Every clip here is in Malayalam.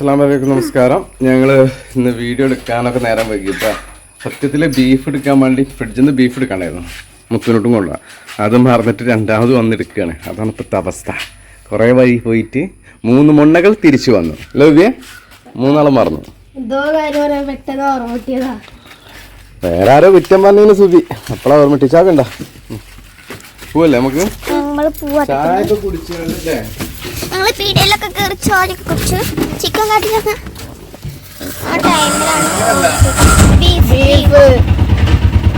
അസ്സാം വലൈക്കും നമസ്കാരം. ഞങ്ങൾ ഇന്ന് വീഡിയോ എടുക്കാനൊക്കെ നേരം വൈകിട്ടാ. സത്യത്തിൽ ബീഫ് എടുക്കാൻ വേണ്ടി ഫ്രിഡ്ജിൽ നിന്ന് ബീഫ് എടുക്കാനായിരുന്നു. മുത്തിനോട്ടും കൊള്ളാം. അത് മറന്നിട്ട് രണ്ടാമത് വന്നെടുക്കുകയാണ് അതാണ് ഇപ്പോഴത്തെ അവസ്ഥ. കുറേ വഴി പോയിട്ട് മൂന്ന് മുണ്ണകൾ തിരിച്ചു വന്നു. ലവ്യ മൂന്നാളും മറന്നു. വേറെ ആരോ കുറ്റം പറഞ്ഞു സുബി. അപ്പോഴാ ഓർമ്മിട്ടിച്ചാക്കണ്ട ടീച്ചാക്കണ്ട പോവല്ലേ നമുക്ക്? ചായ ഒക്കെ കുടിച്ചല്ലേ ഞങ്ങൾ പീടികയിലൊക്കെ കയറി ചോരൊക്കെ കുറിച്ച് ചിക്കൻ കാട്ടിലൊക്കെ ആ ടൈമിലാണ് ബീഫ്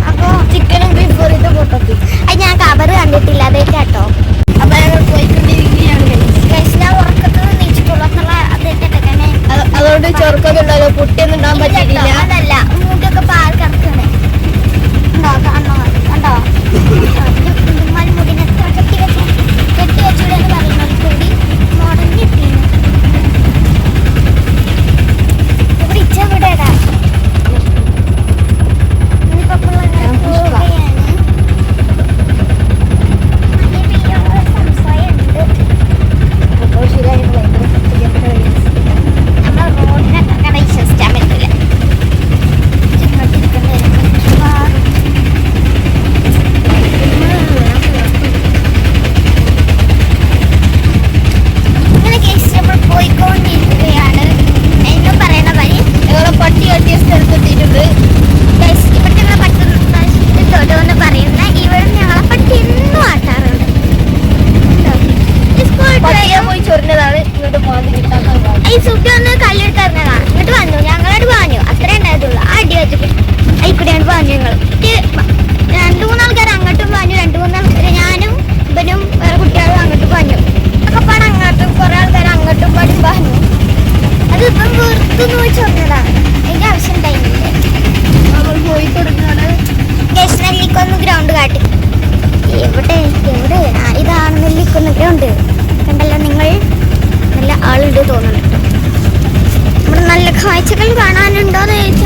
അപ്പൊ ചിക്കനും ബീഫ് കറിയിട്ട് പൊട്ടത്തി. അത് ഞാൻ കവർ കണ്ടിട്ടില്ല അതേറ്റ് കേട്ടോ ഞങ്ങൾ പോയിക്കൊണ്ടിരിക്കുകയാണ്. ഞാൻ ഉറക്കത്തിൽ നീച്ചിട്ടുള്ളൂ അതുകൊണ്ട് ചൊറുക്കൊന്നുണ്ടല്ലോ പൊട്ടിയൊന്നും ഉണ്ടാൻ പറ്റിയില്ല അതല്ല മൂക്കൊക്കെ പാൽ കിടക്കണേ കണ്ടോ കാണോ കണ്ടോ മൺമുടിനെ കെട്ടി വെച്ച് കെട്ടി വെച്ചൂടെ എന്ന് പറയുന്നത് കൂടി മോഡൽ കിട്ടിയിരുന്നു ഇവിടെ ഇച്ച ഇവിടെടാ ഇനിയിപ്പോ പിള്ളേരെ പോവുകയാണ് മഞ്ഞ പെയ്യാനുള്ള സംശയമുണ്ട് നമ്മളെ റോഡിനൊക്കെ അങ്ങനെ വിശ്വസിക്കാൻ പറ്റില്ല ഇങ്ങോട്ടിരിക്കുന്ന ഇങ്ങനെ കേസ് നമ്മൾ പോയിക്കൊണ്ടിരിക്കുകയാണ് എന്നും പറയുന്ന വഴി ഞങ്ങളെ പട്ടി കെട്ടിയ സ്ഥലത്തെത്തിയിട്ടുണ്ട് Guys, ഇവിടെ ഞങ്ങളെ പട്ടി തൊടു എന്ന് പറയുന്ന ഇവിടെ ഞങ്ങളെ പട്ടി എന്നും ആട്ടാറുണ്ട് പോയി ചൊറിഞ്ഞതാണ് ഇങ്ങോട്ട് പോകാൻ ഈ സുട്ടി ഒന്ന് കല്ലെടുത്തിറങ്ങതാ ഇങ്ങോട്ട് വന്നു. ഞങ്ങളോട് പറഞ്ഞു അത്രേ ഉണ്ടായതുള്ളൂ. അടി വെച്ചിട്ട്. അതിക്കൂടെയാണ് പറഞ്ഞു ഞങ്ങൾ കാഴ്ചകൾ കാണാനുണ്ടോ എന്ന്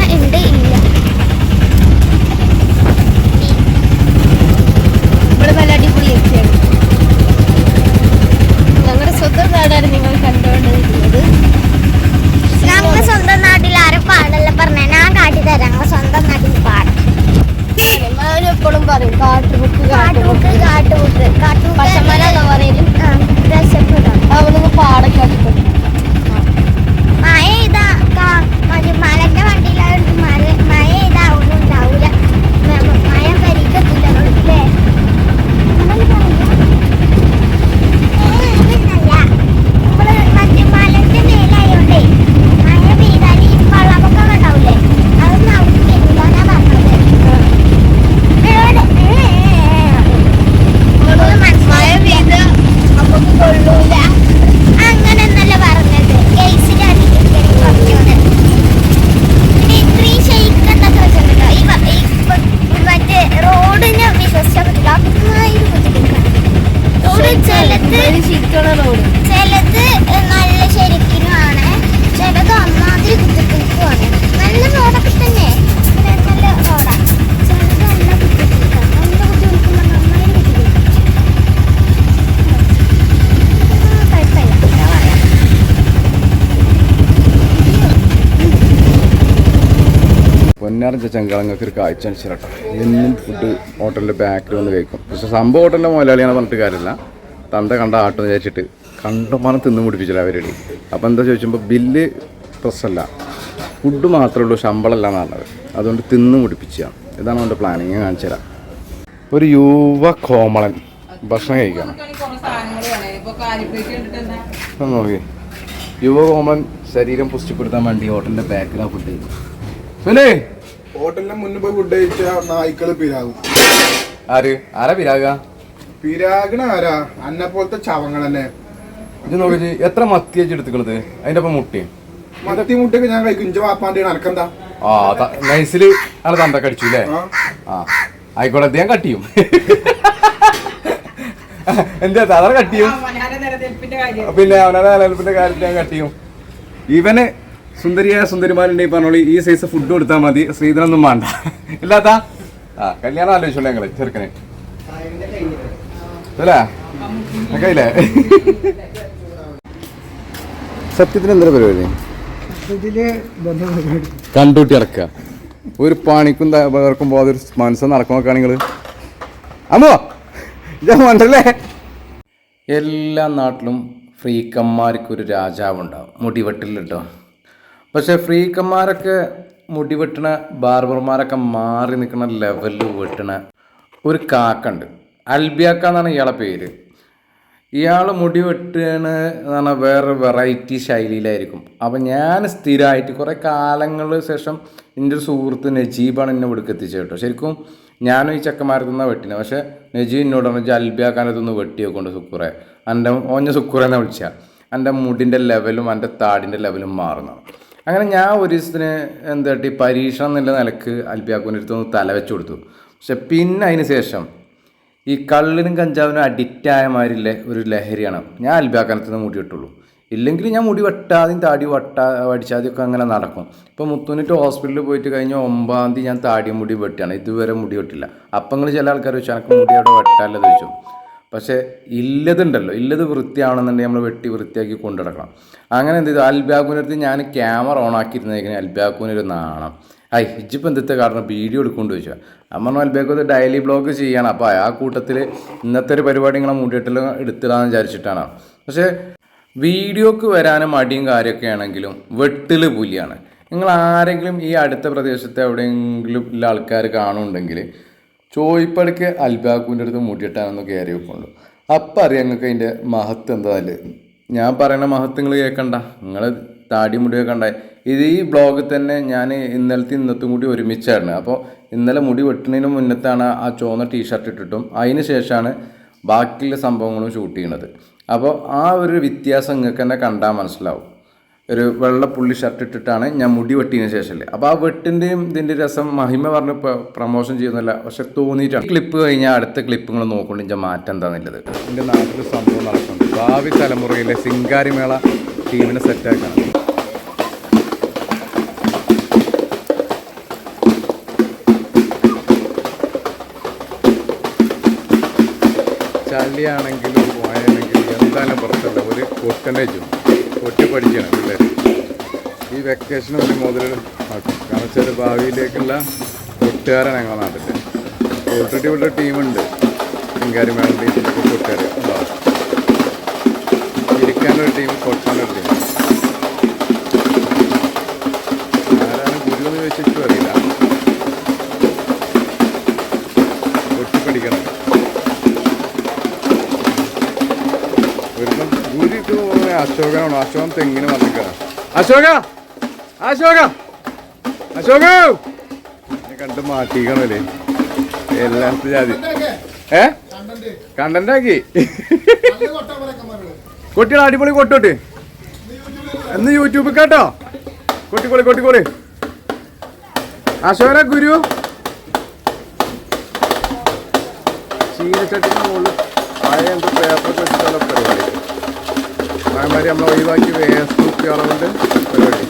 ചിലത് ശരിക്കുള്ള റോഡ്. ചിലത് നല്ല ശരിക്കിനുമാണ് ചിലത് ഒന്നാതിരി കുത്തിക്കുമാണ് നല്ല റോഡൊക്കെ തന്നെ. നല്ല റോഡാണ് ചിലത് നല്ല നന്നായി ചെങ്കളങ്ങൾക്ക് ഒരു കാഴ്ച അനുസരിച്ചിട്ടോ എന്നും ഫുഡ് ഹോട്ടലിന്റെ ബാക്കിൽ വന്ന് കഴിക്കും പക്ഷേ സംഭവം ഹോട്ടലിന്റെ മുതലാളിയാണ് പറഞ്ഞിട്ട് കാര്യമില്ല. തന്ത കണ്ട ആട്ടം വിചാരിച്ചിട്ട് കണ്ടമാനം തിന്നു മുടിപ്പിച്ചില്ല അവരുടെ. അപ്പോൾ എന്താ ചോദിച്ചപ്പോൾ ബില്ല് പ്രശ്നമല്ല. ഫുഡ് മാത്രമേ ഉള്ളൂ ശമ്പളമല്ല എന്ന് പറഞ്ഞത്. അതുകൊണ്ട് തിന്നു മുടിപ്പിച്ചതാണ് ഇതാണ് അവന്റെ പ്ലാനിങ് കാണിച്ചു തരാം. ഒരു യുവ കോമളൻ ഭക്ഷണം കഴിക്കണം. നോക്കി യുവ കോമളൻ ശരീരം പുഷ്ടിപ്പെടുത്താൻ വേണ്ടി ഹോട്ടലിന്റെ ബാക്കിലാണ് ഫുഡ് കഴിക്കും. ഹോട്ടലിന് ഹോട്ടലിന്റെ മുന്നിൽ പോയി ഫുഡ് കഴിച്ച നായ്ക്കൾ പിരാകും ആര്? ആരാ പിരാക പിരാഗണ ആരാ? അന്നെ പോലത്തെ ചവങ്ങൾ തന്നെ. ഇത് നോക്കി എത്ര മത്തി വെച്ച് എടുത്തുക്കണത് അതിന്റെ ഒപ്പം മുട്ടി. മത്തി മുട്ടൊക്കെ ഞാൻ കഴിക്കും. ഇഞ്ച വാപ്പാന്റെ അനക്കെന്താ? ആ നൈസിൽ ആളെ തന്ത അടിച്ചു അല്ലേ ആ. ആയിക്കോട്ടെ ഞാൻ കട്ട് ചെയ്യും. എന്താ സാധാരണ കട്ട് ചെയ്യും. പിന്നെ അവനാ നിലനിൽപ്പിന്റെ കാര്യത്തിൽ ഞാൻ കട്ട് ചെയ്യും. ഇവന് സുന്ദരിയായ സുന്ദരിമാരുണ്ടെങ്കിൽ പറഞ്ഞോളി. ഈ സൈസ് ഫുഡ് കൊടുത്താൽ മതി. ശ്രീധരൊന്നും വേണ്ട. ഇല്ലാത്ത? ആ കല്യാണം ആലോചിച്ചോളൂ ഞങ്ങൾ ചെറുക്കന്. അല്ലേ? കയ്യില്ലേ സത്യത്തിന് എന്താ പരിപാടി? കണ്ടുകൂട്ടി ഇറക്കുക ഒരു പണിക്കും ത- അതൊരു മനസ്സ് നടക്കുമൊക്കെ നിങ്ങൾ അമ്മോ ഞാൻ മണ്ടല്ലേ? എല്ലാ നാട്ടിലും ഫ്രീക്കന്മാർക്ക് ഒരു രാജാവുണ്ടാവും. മുടിവെട്ടിൽ കേട്ടോ പക്ഷെ ഫ്രീക്കന്മാരൊക്കെ മുടിവെട്ടണ ബാർബർമാരൊക്കെ മാറി നിൽക്കുന്ന ലെവലിൽ വെട്ടണ ഒരു കാക്കുണ്ട്. അൽബിയാക്ക എന്നാണ് ഇയാളെ പേര്. ഇയാൾ മുടി വെട്ടുകയാണ് എന്ന് പറഞ്ഞാൽ വേറെ വെറൈറ്റി ശൈലിയിലായിരിക്കും. അപ്പം ഞാൻ സ്ഥിരമായിട്ട് കുറേ കാലങ്ങൾ ശേഷം എന്റെ ഒരു സുഹൃത്ത് നജീബാണ് എന്നെ ഇവിടേക്ക് കേട്ടോ. ശരിക്കും ഞാനും ഈ ചെക്കന്മാരത്തു നിന്നാണ് വെട്ടിനെ. പക്ഷേ നജീബ് എന്നോട് പറഞ്ഞു അൽബിയാക്കാനത്തൊന്ന് വെട്ടി കൊണ്ട് സുക്കുറെ. എന്റെ ഓഞ്ഞ സുക്കുറെന്നെ വിളിച്ചാൽ എന്റെ മുടിന്റെ ലെവലും എന്റെ താടിന്റെ ലെവലും മാറുന്നതാണ് അങ്ങനെ ഞാൻ ഒരു ദിവസത്തിന് എന്താ പറയുക പരീക്ഷണം എന്നുള്ള നിലയ്ക്ക് അൽബിയാക്കുവിന്റെ അടുത്തൊന്ന് തല വെച്ച് കൊടുത്തു. പക്ഷെ പിന്നെ അതിന് ശേഷം ഈ കള്ളിനും കഞ്ചാവിനും ആയ മാതിരില്ലേ ഒരു ലഹരിയാണ്. ഞാൻ അൽബാക്കാനത്ത് നിന്ന് മുടി വെട്ടുള്ളൂ. ഇല്ലെങ്കിൽ ഞാൻ മുടി വെട്ടാതെയും താടി വട്ടാ വടിച്ചാതെ ഒക്കെ അങ്ങനെ നടക്കും. ഇപ്പോൾ മുത്തൂന്നിട്ട് ഹോസ്പിറ്റലിൽ പോയിട്ട് കഴിഞ്ഞ ഒമ്പതാം തീയതി ഞാൻ താടി മുടി വെട്ടിയാണ് ഇതുവരെ മുടി വെട്ടില്ല. അപ്പം നിങ്ങൾ ചില ആൾക്കാർ ചോദിച്ചു എനിക്ക് മുടി അവിടെ വെട്ടാല്ലോ ചോദിച്ചു. പക്ഷേ ഇല്ലതുണ്ടല്ലോ. ഇല്ലത് വൃത്തിയാണെന്നുണ്ടെങ്കിൽ നമ്മൾ വെട്ടി വൃത്തിയാക്കി കൊണ്ടു നടക്കണം. അങ്ങനെ എന്ത് ചെയ്തു? അൽബാക്കുവിനടുത്ത് ഞാൻ ക്യാമറ ഓൺ ആക്കിയിരുന്നേക്കിന് അൽബാക്കുവിനൊരു നാണം. ഐ ഇജിപ്പം എന്തിത്തെ കാരണം വീഡിയോ എടുക്കൊണ്ട് ചോദിച്ചാൽ നമ്മൾ അൽബേക്കത്ത് ഡയലി ഡെയിലി ബ്ലോഗ് ചെയ്യണം. അപ്പോൾ ആ കൂട്ടത്തിൽ ഇന്നത്തെ ഒരു പരിപാടി ഇങ്ങനെ മൂടിയിട്ടില്ല എടുത്തിടാന്ന് വിചാരിച്ചിട്ടാണ്. പക്ഷേ വീഡിയോക്ക് വരാനും മടിയും കാര്യമൊക്കെ ആണെങ്കിലും വെട്ടിൽ പുലിയാണ്. നിങ്ങൾ ആരെങ്കിലും ഈ അടുത്ത പ്രദേശത്തെ എവിടെയെങ്കിലും ഉള്ള ആൾക്കാർ കാണുന്നുണ്ടെങ്കിൽ ചോയ്പ്പടിക്ക് അൽബാക്കുവിന്റെ അടുത്ത് മുടിയിട്ടാണെന്ന് കയറി വെക്കുള്ളൂ അപ്പം അറിയാം നിങ്ങൾക്ക് അതിന്റെ മഹത്വം എന്താ ഞാൻ പറയുന്ന മഹത്വം നിങ്ങൾ കേൾക്കണ്ട നിങ്ങൾ താടി മുടി കേൾക്കണ്ട ഇത് ഈ ബ്ലോഗിൽ തന്നെ ഞാൻ ഇന്നലത്തെ ഇന്നത്തും കൂടി ഒരുമിച്ചായിരുന്നു. അപ്പോൾ ഇന്നലെ മുടി വെട്ടുന്നതിന് മുന്നത്താണ് ആ ചുവന്ന ടീഷർട്ട് ഇട്ടിട്ടും അതിന് ശേഷമാണ് ബാക്കിയുള്ള സംഭവങ്ങളും ഷൂട്ട് ചെയ്യണത്. അപ്പോൾ ആ ഒരു വ്യത്യാസം നിങ്ങൾക്ക് തന്നെ കണ്ടാൽ മനസ്സിലാവും. ഒരു വെള്ളപ്പുള്ളി ഷർട്ട് ഇട്ടിട്ടാണ് ഞാൻ മുടി വെട്ടിയതിന് ശേഷമല്ലേ. അപ്പോൾ ആ വെട്ടിന്റെയും ഇതിന്റെ രസം മഹിമ പറഞ്ഞ് പ്രൊമോഷൻ ചെയ്യുന്നില്ല പക്ഷെ തോന്നിയിട്ടാണ്. ക്ലിപ്പ് കഴിഞ്ഞാൽ അടുത്ത ക്ലിപ്പുകൾ നോക്കുകൊണ്ട് ഇതിന്റെ മാറ്റം എന്താണെന്നുള്ളത് എന്റെ നാട്ടിൽ സംഭവം നടക്കുന്നുണ്ട്. ഭാവി തലമുറയിലെ സിംഗാരിമേള ടീമിനെ സെറ്റാക്കണം ചളിയാണെങ്കിലും പോയാണെങ്കിലും എന്തായാലും പുറത്തല്ല ഒരു കൊട്ടനേജും കൊട്ടി പഠിക്കണം പിള്ളേർ ഈ വെക്കേഷൻ ഒരു മുതൽ ആക്കും കാരണം വെച്ചാൽ ഭാവിയിലേക്കുള്ള കൊട്ടുകാരാണ് ഞങ്ങളുടെ നാട്ടിൽ ഓൾറെഡി ഇവിടെ ടീമുണ്ട്. ചിങ്കാരി വേണ്ടി ടീമിലൊക്കെ കൊട്ടുകാർ ഉണ്ടാവും ഇരിക്കാനൊരു ടീം കൊട്ടാനൊരു ടീം ആരാണ് ഗുരു എന്ന് ചോദിച്ചിട്ടും അറിയില്ല. കൊട്ടി ഒരിക്കലും ഗുരുക്ക് പോകുന്ന അശോകനാണോ? അശോകൻ തെങ്ങിന് വന്നിക്കാണ് അശോക! അശോക! അശോക! കണ്ട് മാറ്റിക്കണല്ലേ എല്ലാത്ത ജാതി. ഏ? കണ്ടന്റ്. കുട്ടികൾ അടിപൊളി കൊട്ടോട്ട്. എന്ന് യൂട്യൂബിൽ കേട്ടോ? കൊട്ടിക്കോളി കൊട്ടിക്കോളി. അശോകന ഗുരു. ചീരച്ചട്ടിന് മുകളിൽ പഴയ എന്ത് പേപ്പർ വെച്ചിട്ടുള്ള പരിപാടി. അതേമാതിരി നമ്മൾ ഒഴിവാക്കി വേസ്റ്റ് കുപ്പികളുണ്ട് പരിപാടി.